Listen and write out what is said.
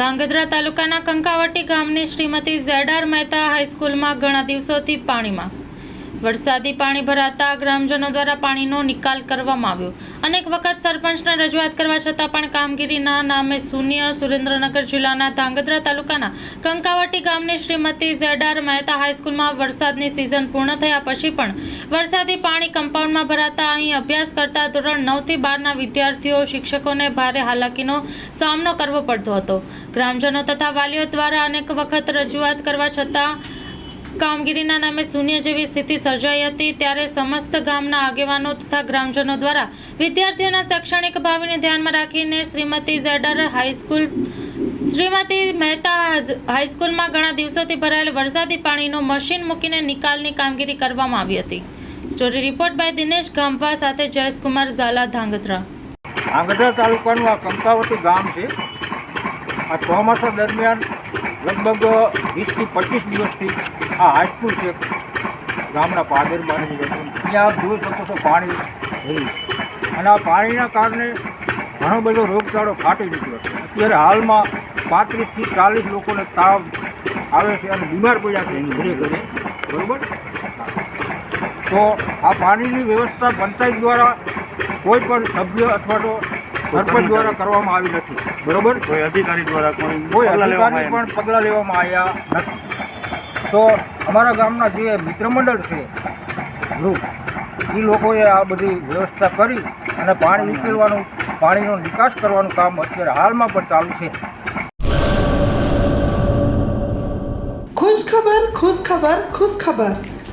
ધાંગધ્રા તાલુકાના કંકાવટી ગામની શ્રીમતી ઝેડાર મહેતા હાઈસ્કૂલમાં ઘણા દિવસોથી પાણીમાં વરસાદી પાણી ભરાતા ગ્રામજનો દ્વારા પાણીનો નિકાલ કરવામાં આવ્યો. અનેક વખત સરપંચને રજૂઆત કરવા છતાં પણ કામગીરીના નામે શૂન્ય સુરેન્દ્રનગર જિલ્લાના ધાંગધ્રા તાલુકાના કંકાવટી ગામની શ્રીમતી ઝેડાર મહેતા હાઈસ્કૂલમાં વરસાદની સિઝન પૂર્ણ થયા પછી પણ વરસાદી પાણી કમ્પાઉન્ડમાં ભરાતા અહીં અભ્યાસ કરતા ધોરણ નવથી બારના વિદ્યાર્થીઓ શિક્ષકોને ભારે હાલાકીનો સામનો કરવો પડતો હતો. ગ્રામજનો તથા વાલીઓ દ્વારા અનેક વખત રજૂઆત કરવા છતાં કામગીરીના નામે શૂન્ય જેવી સ્થિતિ સર્જાઈ હતી ત્યારે સમસ્ત ગામના આગેવાનો તથા ગ્રામજનો દ્વારા વિદ્યાર્થીઓના શૈક્ષણિક ભાવિને ધ્યાનમાં રાખીને શ્રીમતી ઝેડર હાઈસ્કૂલ શ્રીમતી મહેતા હાઈસ્કૂલમાં ઘણા દિવસોથી ભરાયેલ વરસાદી પાણીનો મશીન મૂકીને નિકાલની કામગીરી કરવામાં આવી હતી. Story report by Dinesh Gamva સાથે જયેશકુમાર ઝાલા, ધાંગધ્રા. ધાંગધ્રા તાલુકાનું આ કંકાવતી ગામ છે. આ ચોમાસા દરમિયાન લગભગ વીસથી પચીસ દિવસથી આ હાઈસ્કૂલ છે. ગામના બાજુ ત્યાં આપ જોઈ શકો છો પાણી અને આ પાણીના કારણે ઘણો બધો રોગચાળો ફાટી નીકળ્યો છે. અત્યારે હાલમાં પાંત્રીસથી ચાલીસ લોકોને તાવ આવે છે અને બીમાર પડ્યા છે. એની ઘરે ઘરે. બરાબર? તો આ પાણીની વ્યવસ્થા પંચાયત દ્વારા કોઈ પણ સભ્ય અથવા તો સરપંચ દ્વારા કરવામાં આવી નથી. બરોબર? કોઈ અધિકારી દ્વારા કોઈ કોઈ અધિકારી પણ પગલાં લેવામાં આવ્યા નથી. તો અમારા ગામના જે મિત્રમંડળ છે ગ્રુપ એ લોકોએ આ બધી વ્યવસ્થા કરી અને પાણી ઉકેલવાનું પાણીનો નિકાસ કરવાનું કામ અત્યારે હાલમાં પણ ચાલુ છે. ખુશ ખબર ખુશ ખબર ખુશ ખબર